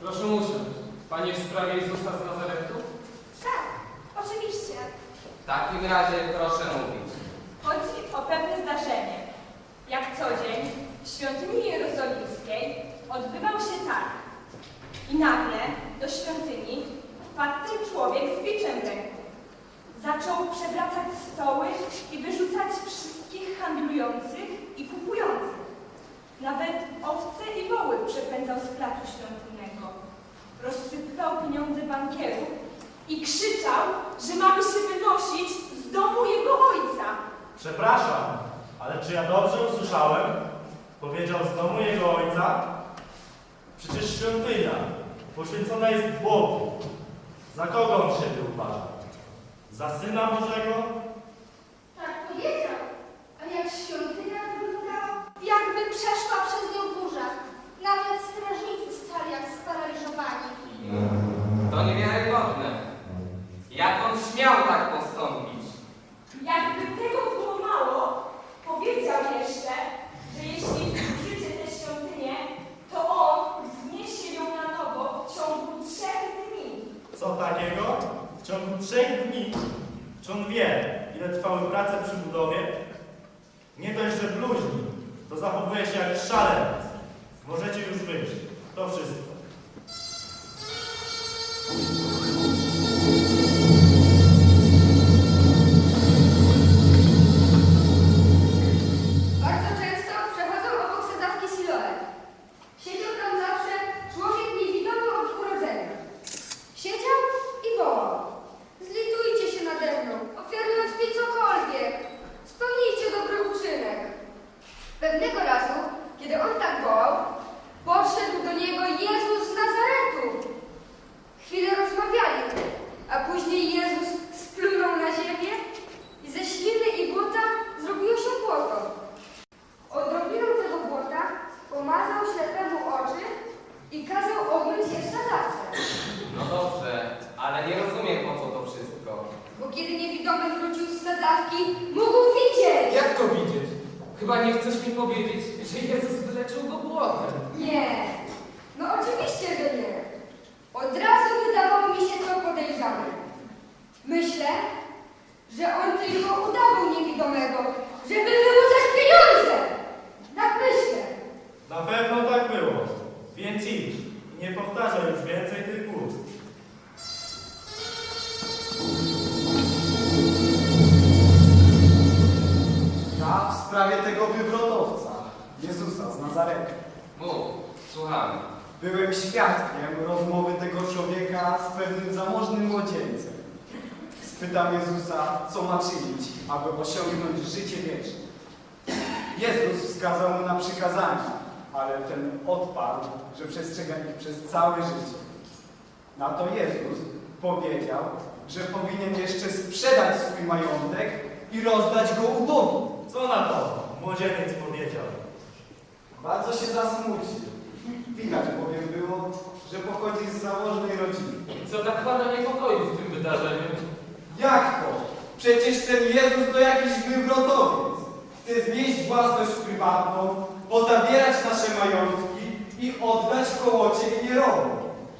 Proszę usiąść. Pani w sprawie Jezusa z Nazaretu? Tak, oczywiście. W takim razie proszę mówić. Chodzi o pewne zdarzenie. Jak co dzień w świątyni jerozolimskiej odbywał się tak. I nagle do świątyni wpadł ten człowiek z biczem w ręku. Zaczął przewracać stoły i wyrzucać wszystkich handlujących i kupujących. Nawet owce i woły przepędzał z placu świątynnego. Rozsypywał pieniądze bankierów i krzyczał, że mamy się wynosić z domu jego ojca. Przepraszam, ale czy ja dobrze usłyszałem? Powiedział z domu jego ojca? Przecież świątynia poświęcona jest Bogu. Za kogo on siebie uważa? Za Syna Bożego? Tak powiedział. A jak świątynia wyglądała? Jakby przeszła przez nią burza. Nawet strażnicy stali jak sparaliżowani. To niewiarygodne. Jak on śmiał tak postąpić? Jakby tego było mało, powiedział jeszcze, że jeśli zburzycie tę świątynię, to on wzniesie ją na nowo w ciągu trzech dni. Co takiego? W ciągu trzech dni. Czy on wie, ile trwały prace przy budowie? Nie dość, że bluźni, to zachowuje się jak szaleniec. Możecie już wyjść. To wszystko. Ślepemu oczy i kazał obmyć je w sadzawce. No dobrze, ale nie rozumiem po co to wszystko. Bo kiedy niewidomy wrócił z sadzawki, mógł widzieć. Jak to widzieć? Chyba nie chcesz mi powiedzieć, że Jezus wyleczył go błotem. Nie. No oczywiście, że nie. Od razu wydawało mi się to podejrzane. Myślę, że on tylko udawał niewidomego, żeby wyłudzać pieniądze. Tak myślę. Na pewno tak. Więc idź i nie powtarzaj już więcej tych ust. Ja w sprawie tego wywrotowca, Jezusa z Nazaretu. Mów, słuchamy. Byłem świadkiem rozmowy tego człowieka z pewnym zamożnym młodzieńcem. Spytam Jezusa, co ma czynić, aby osiągnąć życie wieczne. Jezus wskazał mu na przykazania, ale ten odparł, że przestrzega ich przez całe życie. Na to Jezus powiedział, że powinien jeszcze sprzedać swój majątek i rozdać go ubogim. Co na to? Młodzieniec powiedział. Bardzo się zasmucił. Widać bowiem było, że pochodzi z zamożnej rodziny. Co tak pana niepokoi w tym wydarzeniu? Jak to? Przecież ten Jezus to jakiś wywrotowiec. Chce znieść własność prywatną, pozabierać nasze majątki i oddać kołocie generowi.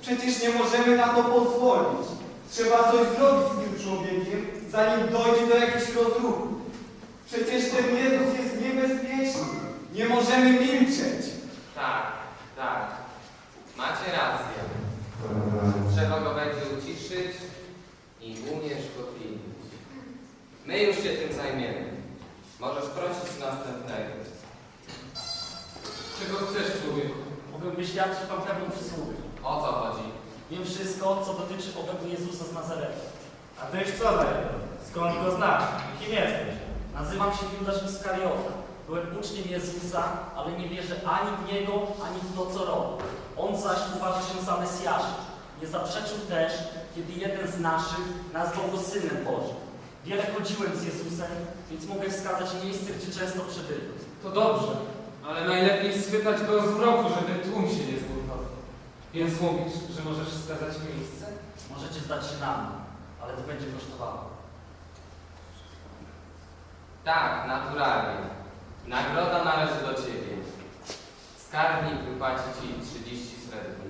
Przecież nie możemy na to pozwolić. Trzeba coś zrobić z tym człowiekiem, zanim dojdzie do jakichś rozruchów. Przecież ten Jezus jest niebezpieczny. Nie możemy milczeć. Tak, tak. Macie rację. Trzeba go będzie uciszyć i umiesz go pilnić. My już się tym zajmiemy. Możesz prosić następnego. Czego chcesz, człowieku? Mogę wyświadczyć Wam pewną przysługę. O co chodzi? Wiem wszystko, co dotyczy owego Jezusa z Nazaretu. A tyś co za jeden? Skąd go znasz? Kim jesteś? Nazywam się Judasz Iskariota. Byłem uczniem Jezusa, ale nie wierzę ani w Niego, ani w to, co robi. On zaś uważa się za Mesjasza. Nie zaprzeczył też, kiedy jeden z naszych nazwał go Synem Bożym. Wiele chodziłem z Jezusem, więc mogę wskazać miejsce, gdzie często przybyłem. To dobrze, ale najlepiej schwytać go z mroku, żeby tłum się nie zbudował. Więc mówisz, że możesz wskazać miejsce? Możecie zdać się na mnie, ale to będzie kosztowało. Tak, naturalnie. Nagroda należy do ciebie. Skarbnik wypłaci ci 30 srebrników.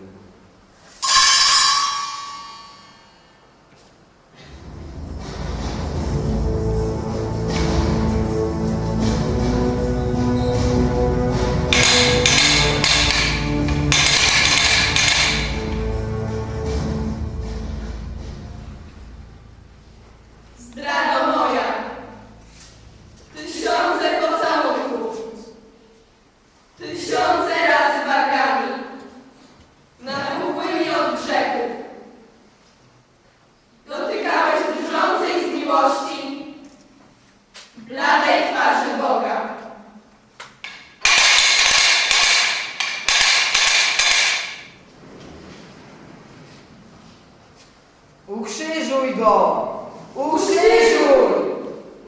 Ukrzyżuj go! Ukrzyżuj!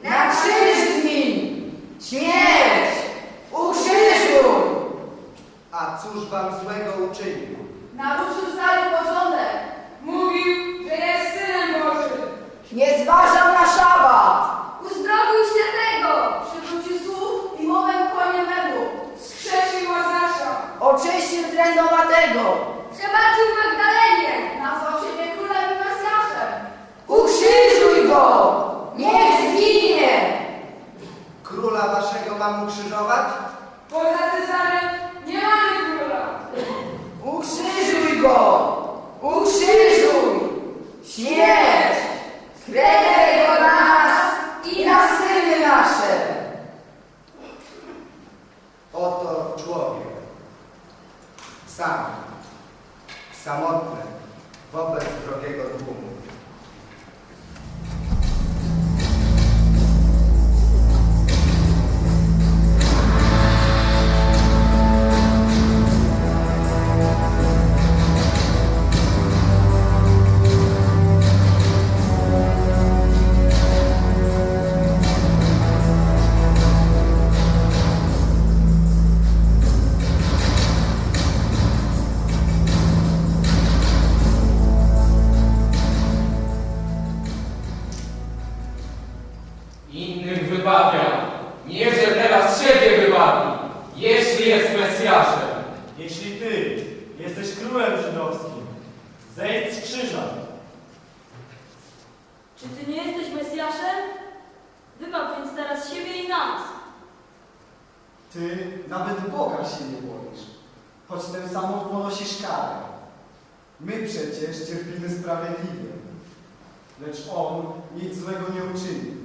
Na krzyż z nim! Śmierć! Ukrzyżuj! A cóż wam złego uczynił? Naruszył stary porządek. Mówił, że jest synem Bożym. Nie zważał na szabat. Uzdrowił świętego. Przywrócił słuch i mowę kłaniememu. Skrzesił Łazarza. Oczyścił trędowatego. Przebaczył Magdalenie. Nazwał siebie królem i mesjaszem. Ukrzyżuj go! Niech zginie! Króla waszego mam ukrzyżować? Poza Cezarem nie mamy króla. Ukrzyżuj go! Ukrzyżuj! Śmierć! Krew jego na nas i na syny nasze! Oto człowiek. Sam. Samotny. Wobec wrogiego tłumu. Wybawia. Niechże teraz siebie wybawi, jeśli jest Mesjaszem. Jeśli ty jesteś królem żydowskim, zejdź z krzyża. Czy ty nie jesteś Mesjaszem? Wybaw więc teraz siebie i nas. Ty nawet Boga się nie boisz, choć ten samą ponosisz karę. My przecież cierpimy sprawiedliwie, lecz On nic złego nie uczynił.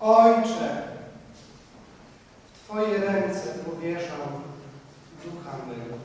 Ojcze, w Twoje ręce powierzam ducha mego.